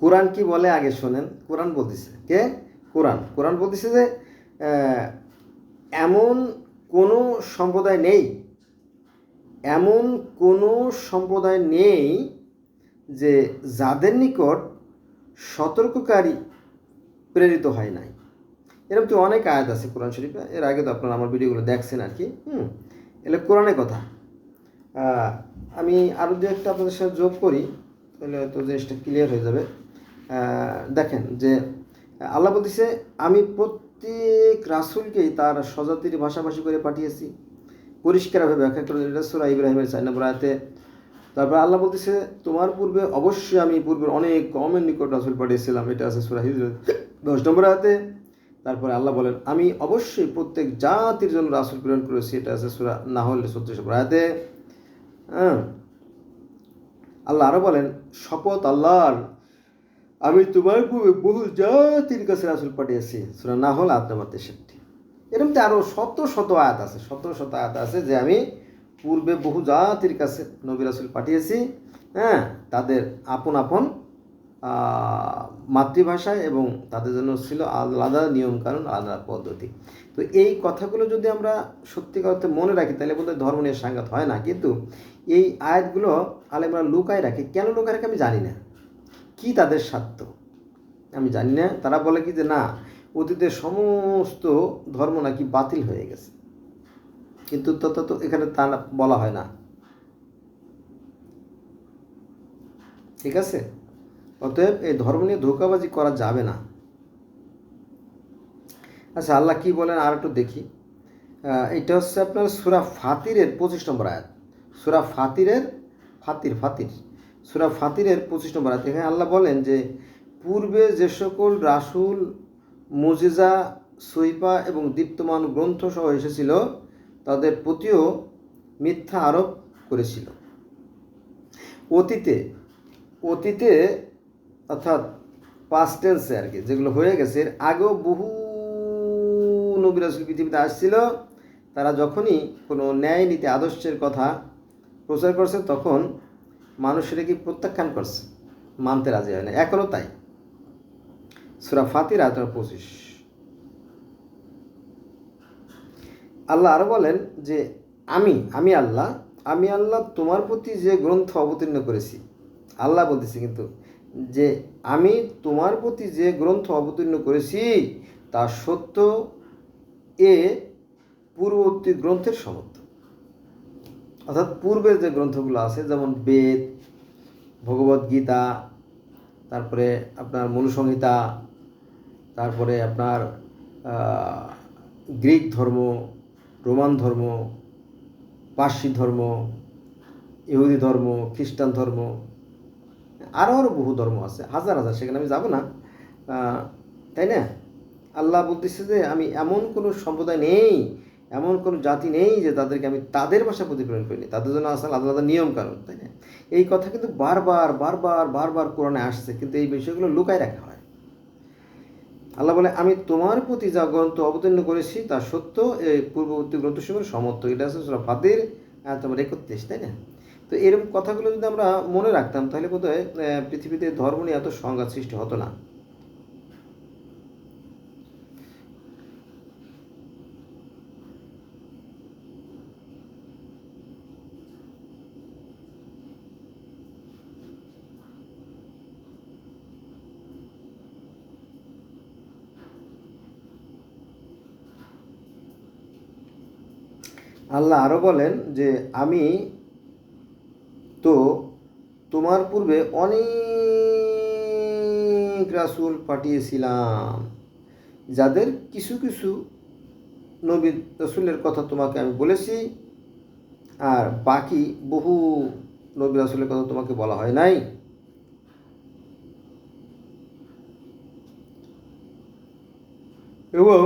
কোরআন কি বলে? আগে শোনেন। কোরআন বলতেছে। কে? কোরআন। কোরআন বলতেছে যে এমন কোনো সম্প্রদায় নেই, এমন কোনো সম্প্রদায় নেই যে যাদের নিকট সতর্ককারী প্রেরিত হয় নাই। এরকম তো অনেক আয়াত আছে কোরআন শরীফে। এর আগে তো আপনারা আমার ভিডিওগুলো দেখছেন আর কি। হুম? এলে কোরআনের কথা। আমি আরও দু একটা আপনাদের সাথে যোগ করি, তাহলে হয়তো জিনিসটা ক্লিয়ার হয়ে যাবে। দেখেন যে আল্লাহ বলতেছে, আমি প্রত্যেক রাসুলকেই তার স্বজাতির ভাষাভাষী করে পাঠিয়েছি। পরিষ্কারভাবে ব্যাখ্যা করে এটা ইব্রাহিমের চার নম্বর তারপর আল্লাহ বলতেছে, তোমার পূর্বে অবশ্যই আমি পূর্বের অনেক কমের নিকট রাসুল পাঠিয়েছিলাম। এটা আছে সুরা হিজরত দশ নম্বর আয়াতে। তারপরে আল্লাহ বলেন, আমি অবশ্যই প্রত্যেক জাতির জন্য রাসুল প্রেরণ করেছি। এটা আছে সুরা না হলে নম্বর আয়াতে। হ্যাঁ। আল্লাহ আরও বলেন, শপথ আল্লাহর আমি তোমার পূর্বে বহু জাতির কাছে রাসুল পাঠিয়েছি। সুরা না হল আয়াত নম্বর তেষট্টি এরকম তো আরও শত শত আয়াত আছে, শত শত আয়াত আছে যে আমি পূর্বে বহু জাতির কাছে নবী রাসুল পাঠিয়েছি হ্যাঁ তাদের আপন আপন মাতৃভাষায় এবং তাদের জন্য ছিল আলাদা নিয়মকানুন, আলাদা পদ্ধতি। তো এই কথাগুলো যদি আমরা সত্যিকার অর্থে মনে রাখি, তাহলে বোধহয় ধর্ম নিয়ে সাংঘাত হয় না। কিন্তু এই আয়াতগুলো আলেমরা লুকায় রাখে। কেন লুকায় রাখে আমি জানি না। কি তাদের স্বার্থ আমি জানি না। তারা বলে কি যে, না, অতীতের সমস্ত ধর্ম নাকি বাতিল হয়ে গেছে। কিন্তু তত তো এখানে তা বলা হয় না। ঠিক আছে? অতএব এই ধর্ম নিয়ে ধোকাবাজি করা যাবে না। আচ্ছা আল্লাহ কি বলেন? আর একটু দেখি। এটা হচ্ছে আপনার সুরা ফাতিরের পঁচিশ নম্বর আয়াত। সুরা ফাতিরের ফাতির ফাতির। সুরা ফাতিরের পঁচিশ নম্বর আয়াত। এখানে আল্লাহ বলেন যে, পূর্বে যে সকল রাসুল, মুজিজা সৈপা এবং দীপ্তমান গ্রন্থ সহ এসেছিল, তাদের প্রতিও মিথ্যা আরোপ করেছিল। অতীতে অতীতে অর্থাৎ পাস্ট টেন্সে আর কি, যেগুলো হয়ে গেছে, এর আগেও বহু নবী রাসুল পৃথিবীতে আসছিল, তারা যখনই কোনো ন্যায় নীতি আদর্শের কথা প্রচার করছে, তখন মানুষেরা কি প্রত্যাখ্যান করছে? মানতে রাজি হয় না। এখনও তাই। সুরা ফাতির আয়তন পঁচিশ। আল্লাহ আরও বলেন যে, আমি আমি আল্লাহ আমি আল্লাহ তোমার প্রতি যে গ্রন্থ অবতীর্ণ করেছি, আল্লাহ বলতেছি কিন্তু যে, আমি তোমার প্রতি যে গ্রন্থ অবতীর্ণ করেছি, তা সত্য এ পূর্ববর্তী গ্রন্থের সমর্থ অর্থাৎ পূর্বের যে গ্রন্থগুলো আছে, যেমন বেদ ভগবদ গীতা, তারপরে আপনার মনুসংহিতা, তারপরে আপনার গ্রিক ধর্ম, রোমান ধর্ম, পার্সি ধর্ম, ইহুদি ধর্ম, খ্রিস্টান ধর্ম আরও আরও বহু ধর্ম আছে, হাজার হাজার, সেখানে আমি যাব না। তাই না? আল্লাহ বলতেছে যে আমি এমন কোনো সম্প্রদায় নেই এমন কোনো জাতি নেই যে তাদেরকে আমি তাদের ভাষা প্রতিফলন করিনি। তাদের জন্য আসলে আলাদা আলাদা নিয়ম কানুন তাই না? এই কথা কিন্তু বারবার বারবার বারবার কোরআনে আসছে কিন্তু এই বিষয়গুলো লুকায় রাখা হয়। আল্লাহ বলে আমি তোমার প্রতি যা গ্রন্থ অবতীর্ণ করেছি তা সত্য এই পূর্ববর্তী গ্রন্থসমূহের সমর্থ এটা ফাতির আহ, তোমার একত্রিশ তাই না? তো এরকম কথাগুলো যদি আমরা মনে রাখতাম তাহলে বোধহয় পৃথিবীতে ধর্ম নিয়ে এত সংঘাত সৃষ্টি হতো না। আল্লাহ আরও বলেন যে, আমি তো তোমার পূর্বে অনেক রাসুল পাঠিয়েছিলাম, যাদের কিছু কিছু নবী রাসূলের কথা তোমাকে আমি বলেছি, আর বাকি বহু নবী রাসূলের কথা তোমাকে বলা হয় নাই। এবং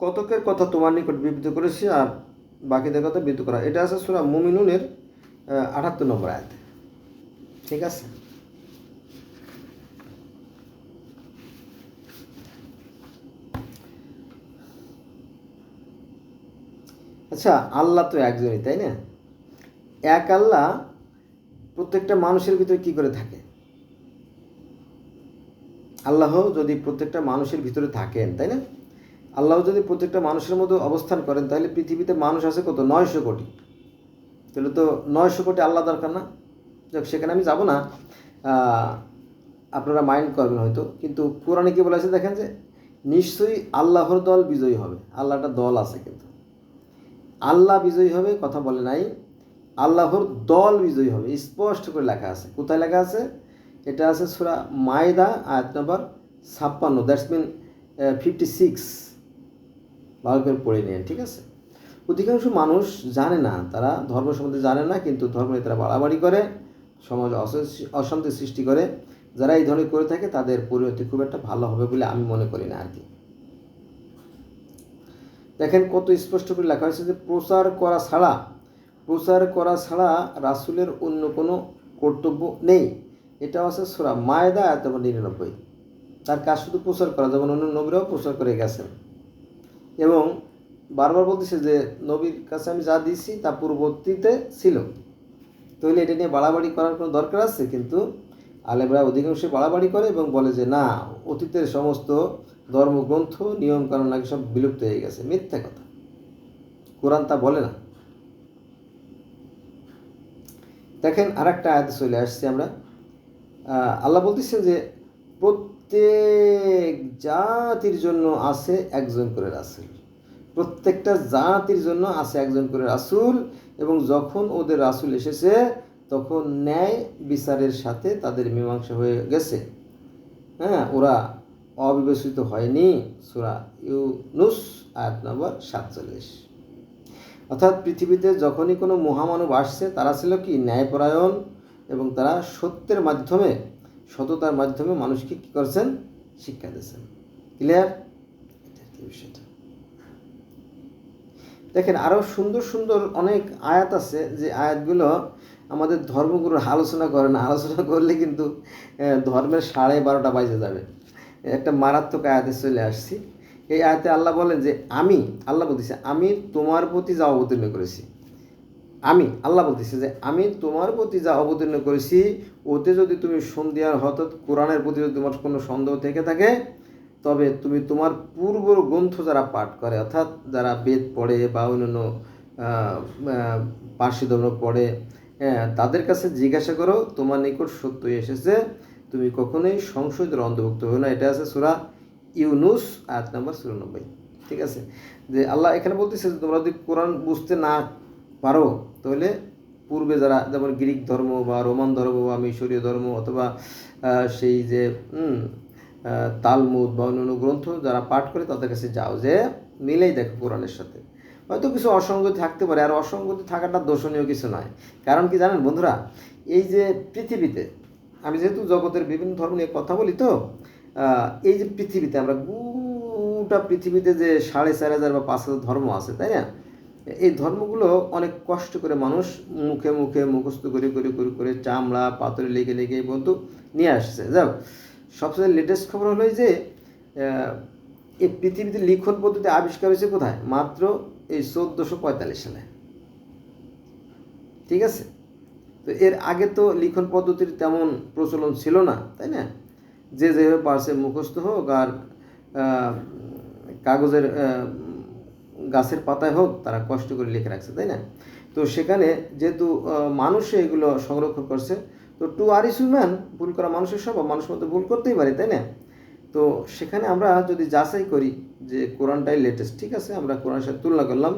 কতকের কথা তোমার নিকট বিবৃত করেছি, আর বাকিদের কথা বিবৃত করা এটা আছে সুরা মুমিনুনের আটাত্তর নম্বর আয়াত। ঠিক আছে? আচ্ছা আল্লাহ তো একজনই, তাই না? এক আল্লাহ প্রত্যেকটা মানুষের ভিতরে কি করে থাকে? আল্লাহ যদি প্রত্যেকটা মানুষের ভিতরে থাকেন, তাই না? আল্লাহ যদি প্রত্যেকটা মানুষের মধ্যে অবস্থান করেন, তাহলে পৃথিবীতে মানুষ আছে কত? নয়শো কোটি। তাহলে তো নয়শো কোটি আল্লাহ দরকার না? যাক, সেখানে আমি যাব না। আপনারা মাইন্ড করবেন হয়তো। কিন্তু কোরআনে কি বলা আছে দেখেন যে, নিশ্চয়ই আল্লাহর দল বিজয়ী হবে। আল্লাহটা দল আছে কিন্তু। আল্লাহ বিজয়ী হবে কথা বলে নাই। আল্লাহর দল বিজয়ী হবে। স্পষ্ট করে লেখা আছে। কোথায় লেখা আছে? এটা আছে সুরা মায়দা, আয়াত নম্বর ছাপ্পান্ন। দ্যাটস মিন ফিফটি সিক্স ভালো করে পড়ে নিন ঠিক আছে? অধিকাংশ মানুষ জানে না, তারা ধর্ম সম্বন্ধে জানে না, কিন্তু ধর্ম নিয়ে তারা বাড়াবাড়ি করে, সমাজ অশান্তি সৃষ্টি করে। যারা এই ধরনের করে থাকে, তাদের পরিণতি খুব একটা ভালো হবে বলে আমি মনে করি না আর কি দেখেন কত স্পষ্ট করে লেখা হয়েছে যে, প্রচার করা ছাড়া, প্রচার করা ছাড়া রাসূলের অন্য কোনো কর্তব্য নেই। এটা আছে সোরা মায়দা এত নিরানব্বই। তার কাজ শুধু প্রচার করা, যেমন অন্য নবীরাও প্রচার করে গেছেন। এবং বারবার বলতেছে যে, নবীর কাছে আমি যা দিয়েছি তা পূর্ববর্তীতে ছিল। তাহলে এটা নিয়ে বাড়াবাড়ি করার কোনো দরকার আছে? কিন্তু আলেমরা অধিকাংশ বাড়াবাড়ি করে এবং বলে যে, না, অতীতের সমস্ত ধর্মগ্রন্থ নিয়ম কানুন নাকি সব বিলুপ্ত হয়ে গেছে। মিথ্যা কথা। কোরআন তা বলে না। দেখেন আর একটা আয়াতে চলে আসছি আমরা। আল্লাহ বলতেছেন যে প্রত্যেক জাতির জন্য আছে একজন করে রাসূল। প্রত্যেকটা জাতির জন্য আছে একজন করে রাসূল এবং যখন ওদের রাসূল এসেছে, তখন ন্যায় বিচারের সাথে তাদের মীমাংসা হয়ে গেছে। হ্যাঁ ওরা অবিবেচিত হয়নি। সুরা ইউনুস, আয়াত নম্বর সাতচল্লিশ। অর্থাৎ পৃথিবীতে যখনই কোনো মহামানব আসছে, তারা ছিল কি? ন্যায়পরায়ণ এবং তারা সত্যের মাধ্যমে সততার মাধ্যমে মানুষকে কী করছেন? শিক্ষা দিয়েছেন ক্লিয়ার দেখেন আরও সুন্দর সুন্দর অনেক আয়াত আছে যে আয়াতগুলো আমাদের ধর্মগুলোর আলোচনা করে না। আলোচনা করলে কিন্তু ধর্মের সাড়ে বারোটা বাজে যাবে। একটা মারাত্মক আয়াতে চলে আসছি। এই আয়াতে আল্লাহ বলেন যে, আমি, আল্লাহ বলতেছে, আমি তোমার প্রতি যা অবতীর্ণ করেছি। আমি, আল্লাহ বলতেছে যে, আমি তোমার প্রতি যা অবতীর্ণ করেছি, ওতে যদি তুমি সন্ধিয়ার হঠাৎ কোরআনের প্রতি যদি তোমার কোনো সন্দেহ থেকে থাকে, তবে তুমি তোমার পূর্ব গ্রন্থ যারা পাঠ করে, অর্থাৎ যারা বেদ পড়ে বা অন্যান্য পার্সি ধর্ম পড়ে হ্যাঁ তাদের কাছে জিজ্ঞাসা করো, তোমার নিকট সত্যই এসেছে, তুমি কখনোই সংশয়ের অন্তর্ভুক্ত হো না। এটা আছে সুরা ইউনুস, আয়াত নাম্বার চুরানব্বই। ঠিক আছে? যে, আল্লাহ এখানে বলতেছে যে, তোমরা যদি কোরআন বুঝতে না পারো তাহলে পূর্বে যারা, যেমন গ্রিক ধর্ম বা রোমান ধর্ম বা মিশরীয় ধর্ম অথবা সেই যে তালমুদ বা অন্যান্য গ্রন্থ যারা পাঠ করে তাদের কাছে যাও যে, মিলেই দেখো কোরআনের সাথে। হয়তো কিছু অসঙ্গতি থাকতে পারে, আর অসঙ্গতি থাকাটা দোষণীয় কিছু নয়। কারণ কি জানেন বন্ধুরা, এই যে পৃথিবীতে, আমি যেহেতু জগতের বিভিন্ন ধর্ম নিয়ে কথা বলি তো এই যে পৃথিবীতে আমরা গোটা পৃথিবীতে যে সাড়ে চার হাজার বা পাঁচ হাজার ধর্ম আছে, তাই না? এই ধর্মগুলো অনেক কষ্ট করে মানুষ মুখে মুখে মুখস্থ করে করে করে করে চামড়া, পাথরে লেগে লেগে পর্যন্ত নিয়ে আসছে। যাও সবচেয়ে লেটেস্ট খবর হলো যে এই পৃথিবীতে লিখন পদ্ধতি আবিষ্কার হয়েছে কোথায়? মাত্র এই চোদ্দোশো পঁয়তাল্লিশ সালে। ঠিক আছে? তো এর আগে তো লিখন পদ্ধতির তেমন প্রচলন ছিল না, তাই না? যে যেভাবে পারছে মুখস্থ হোক আর কাগজের গাছের পাতায় হোক, তারা কষ্ট করে লিখে রাখছে, তাই না? তো সেখানে যেহেতু মানুষ এগুলো সংরক্ষণ করছে, তো টু আর ইস হিউম্যান, ভুল করা মানুষের স্বভাব মানুষ মধ্যে ভুল করতেই পারে, তাই না? তো সেখানে আমরা যদি যাচাই করি যে কোরআনটাই লেটেস্ট ঠিক আছে, আমরা কোরআনের সাথে তুলনা করলাম,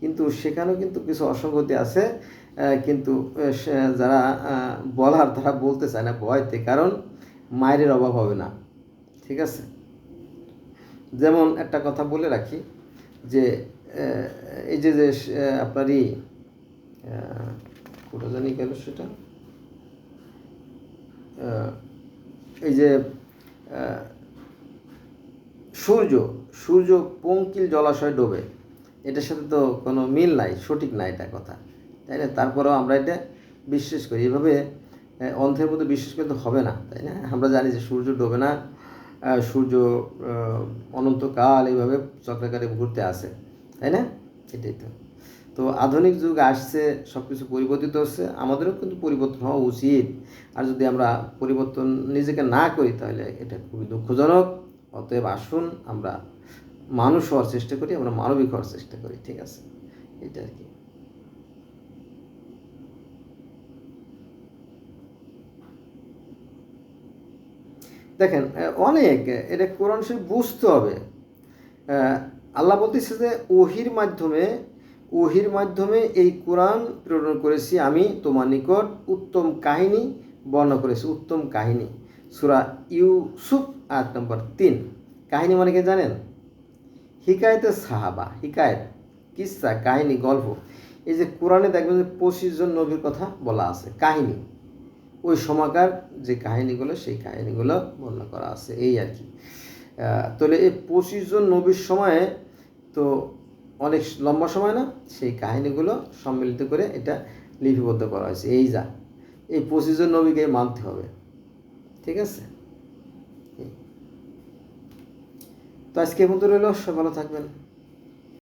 কিন্তু সেখানেও কিন্তু কিছু অসঙ্গতি আছে কিন্তু যারা বলার, তারা বলতে চায় না, ভয়তে, কারণ মায়ের অভাব হবে না, ঠিক আছে? যেমন একটা কথা বলে রাখি যে এই যে যে আপনারই কোথা জানি গেল সেটা? এই যে সূর্য সূর্য পঙ্কিল জলাশয় ডোবে। এটার সাথে তো কোনো মিল নাই, সঠিক না এটা কথা। তাই না? তারপরেও আমরা এটা বিশ্বাস করি। এভাবে অন্ধের মধ্যে বিশ্বাস করতে হবে না, তাই না? আমরা জানি যে সূর্য ডোবে না সূর্য অনন্তকাল এইভাবে চক্রাকারে ঘুরতে আসে। তাই না? এটাই তো। তো আধুনিক যুগ আসছে সব কিছু পরিবর্তিত হচ্ছে, আমাদেরও কিন্তু পরিবর্তন হওয়া উচিত। আর যদি আমরা পরিবর্তন নিজেকে না করি তাহলে এটা খুবই দুঃখজনক। অতএব আসুন, আমরা মানুষ হওয়ার চেষ্টা করি, আমরা মানবিক হওয়ার চেষ্টা করি, ঠিক আছে? এটা আর কি। দেখেন অনেক এটা কোরআন শরীফ বুঝতে হবে। আল্লাহ বলতেছে যে, ওহির মাধ্যমে ওহির মাধ্যমে এই কোরআন প্রেরণ করেছি আমি তোমার নিকট উত্তম কাহিনী বর্ণনা করেছি, উত্তম কাহিনী। সুরা ইউসুফ, আয়াত নম্বর তিন। কাহিনী মানে কি জানেন? হিকায়তে সাহাবা, হিকায়ত, কিসা, কাহিনী, গল্প। এই যে কোরআনে দেখবেন যে পঁচিশ জন নবীর কথা বলা আছে, কাহিনী। ওই সমাকার যে কাহিনীগুলো, সেই কাহিনীগুলো বর্ণনা করা আছে, এই আর কি। তাহলে এই পঁচিশ জন নবীর সময়ে তো অনেক লম্বা সময় না, সেই কাহিনীগুলো সম্মিলিত করে এটা লিপিবদ্ধ করা হয়েছে। এই যা, এই পঁচিশ জন নবীকে মানতে হবে। ঠিক আছে? তো আজকে মতো রইল ভালো থাকবেন।